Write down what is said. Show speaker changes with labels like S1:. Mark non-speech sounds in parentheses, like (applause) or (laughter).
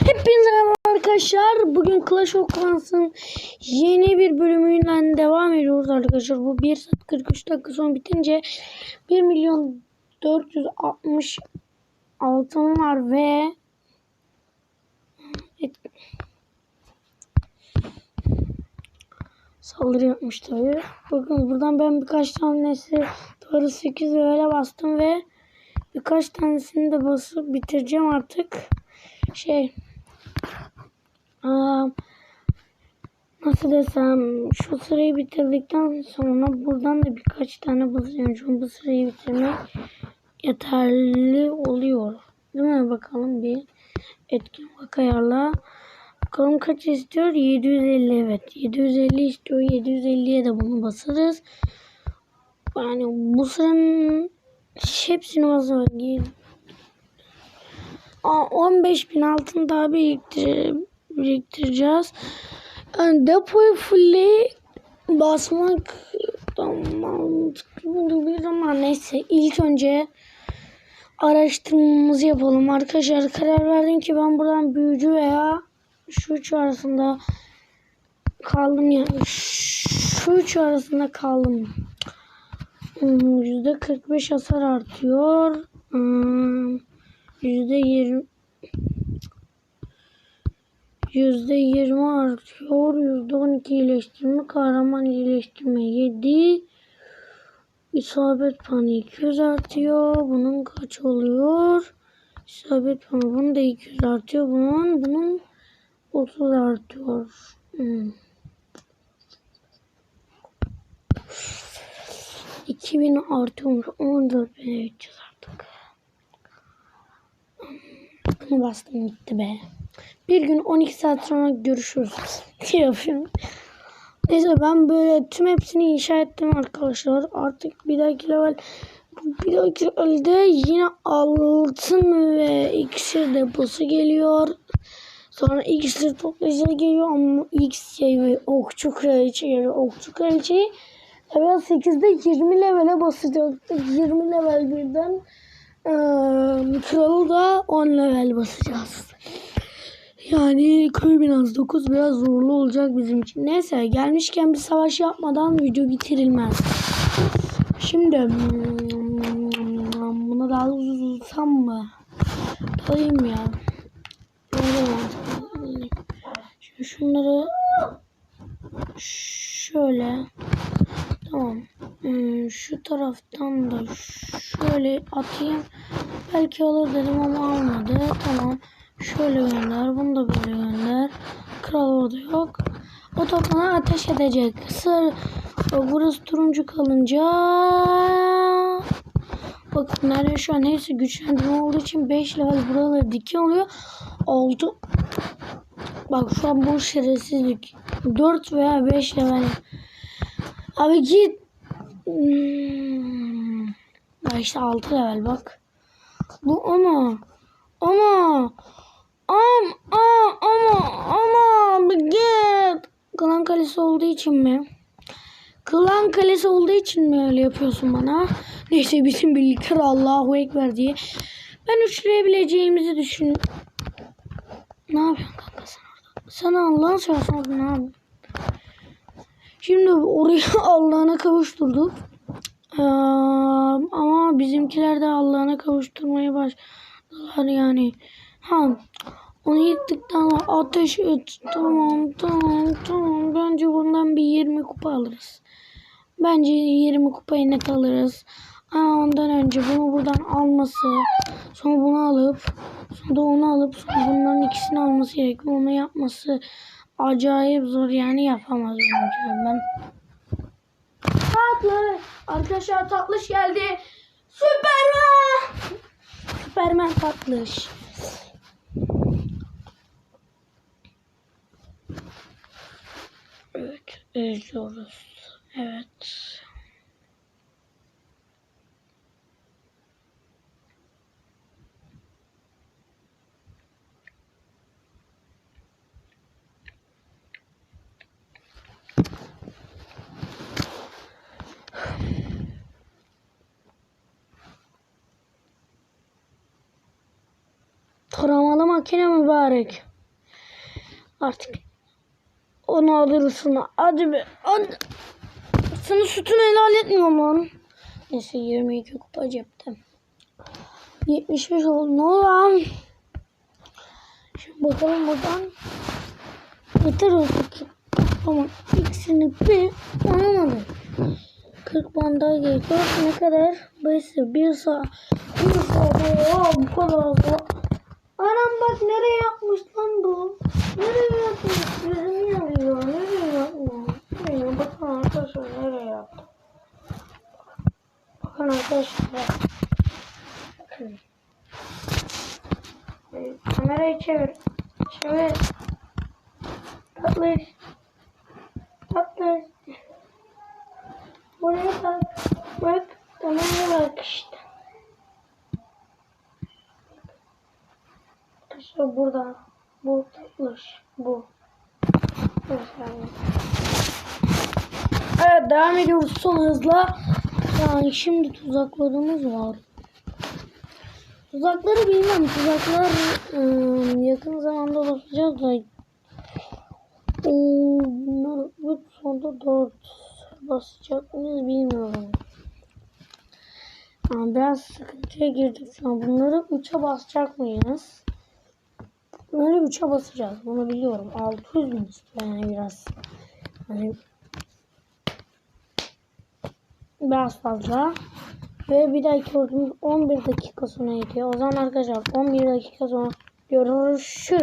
S1: Hepinize merhaba arkadaşlar. Bugün Clash of Clans'ın yeni bir bölümüyle devam ediyoruz arkadaşlar. Bu 1 saat 43 dakika sonra bitince 1 milyon 460 altın var ve et... saldırı yapmış tabii. Bakın buradan ben birkaç tanesi doğru 8 levele bastım ve birkaç tanesini de basıp bitireceğim artık. Şey Nasıl desem şu sırayı bitirdikten sonra buradan da birkaç tane basıyorum. Çünkü bu sırayı bitirmek yeterli oluyor. Değil mi? Bakalım bir etkin bak ayarla. Bakalım kaç istiyor? 750 evet. 750 istiyor. 750'ye de bunu basarız. Yani bu sıranın hepsini basarız. Aa, 15 bin altın daha biriktir, biriktireceğiz. Yani depoyu fully basmak mantıklı olabilir ama neyse ilk önce araştırmamızı yapalım. Arkadaşlar karar verdim ki ben buradan büyücü veya şu üç arasında kaldım yani şu üç arasında kaldım. Hmm, %45 hasar artıyor. Hmm, Yüzde yirmi Yüzde yirmi artıyor. Yüzde on iki iyileştirme. Kahraman iyileştirme yedi. İsabet puanı 200 artıyor. Bunun kaç oluyor? İsabet puanı bunun da 200 artıyor. Bunun bunun 30 artıyor. Hmm. 2000 artıyormuş. 14300 artık. Bunu bastım gitti be. Bir gün 12 saat sonra görüşürüz. (laughs) Şey yapıyorum. Neyse ben böyle tüm hepsini inşa ettim arkadaşlar. Artık bir dahaki level bir dahaki levelde yine altın ve iksir deposu geliyor. Sonra iksir toplayıcı geliyor ama X şey okçu kraliçe geliyor. Okçu kraliçeyi level 8'de 20 levele basacaktık. 20 level birden ee, kralı da 10 level basacağız. Yani köy binası 9 biraz zorlu olacak bizim için. Neyse gelmişken bir savaş yapmadan video bitirilmez. Şimdi hmm, bunu daha uzun mı? Alayım ya. Şimdi şunları şöyle tamam. Hmm, şu taraftan da şöyle atayım. Belki olur dedim ama almadı. Tamam. Şöyle gönder. Bunu da böyle gönder. Kral orada yok. O da bana ateş edecek. Sır. Burası turuncu kalınca Bakın nerede şu an hepsi güçlendirme olduğu için 5 level buraları dike oluyor. 6 Bak şu an bu şerefsizlik. 4 veya 5 level. Abi git. Hmm. Ya işte 6 level bak. Bu ama. Ama. Am, am, ama, ama, git. Klan kalesi olduğu için mi? Klan kalesi olduğu için mi öyle yapıyorsun bana? Neyse bizim birlikte Allahu Ekber diye. Ben üçleyebileceğimizi düşün. Ne yapıyorsun kanka sen orada? Sana Allah'ın seversen orada ne yapıyorsun? Şimdi orayı (laughs) Allah'ına kavuşturduk. Ee, ama bizimkiler de Allah'ına kavuşturmaya başladılar yani. Ha, onu yıktıktan sonra ateş et. Tamam tamam tamam. Bence bundan bir 20 kupa alırız. Bence 20 kupayı net alırız. Ama ondan önce bunu buradan alması. Sonra bunu alıp. Sonra da onu alıp. Sonra bunların ikisini alması gerekiyor. Onu yapması acayip zor yani yapamaz bence ben. Tatlı. Arkadaşlar tatlış geldi. Süperman. Süperman tatlış. Evet, izliyoruz. Evet. Taramalı makine mübarek. Artık onu alırsın. Hadi be. Hadi. Sana sütünü helal etmiyorum lan. Neyse 22 kupa cepte. 75 oldu. Ne oldu lan? Şimdi bakalım buradan. Yeter artık. Ama ikisini bir anlamadım. 40 banda gerekiyor. Ne kadar? 5 1 saat. 1 saat. Oha bu kadar da. Anam bak nereye yapmış lan bu? Nereye yapmış? Gözüm yanıyor. Nereye yapmış? Nereye? Bakın arkadaşlar nereye yaptı? Bakın arkadaşlar. Bakın. Ee, Kamerayı çevir. Çevir. Tatlış. Tatlış. Buraya bak. Bak. Kameraya bak işte. Arkadaşlar burada. Bu tatlış. Bu. Evet devam ediyoruz son hızla. Yani şimdi tuzaklarımız var. Tuzakları bilmem. Tuzaklar ıı, yakın zamanda basacağız da. Oo, bunlar bu sonda 4 basacak mıyız bilmiyorum. Yani biraz sıkıntıya girdik şu an. Bunları 3'e basacak mıyız? Bunları 3'e basacağız. Bunu biliyorum. 600 bin yani biraz. Hani biraz fazla. Ve bir dahaki oyunumuz 11 dakika sonra gidiyor. O zaman arkadaşlar 11 dakika sonra görüşürüz.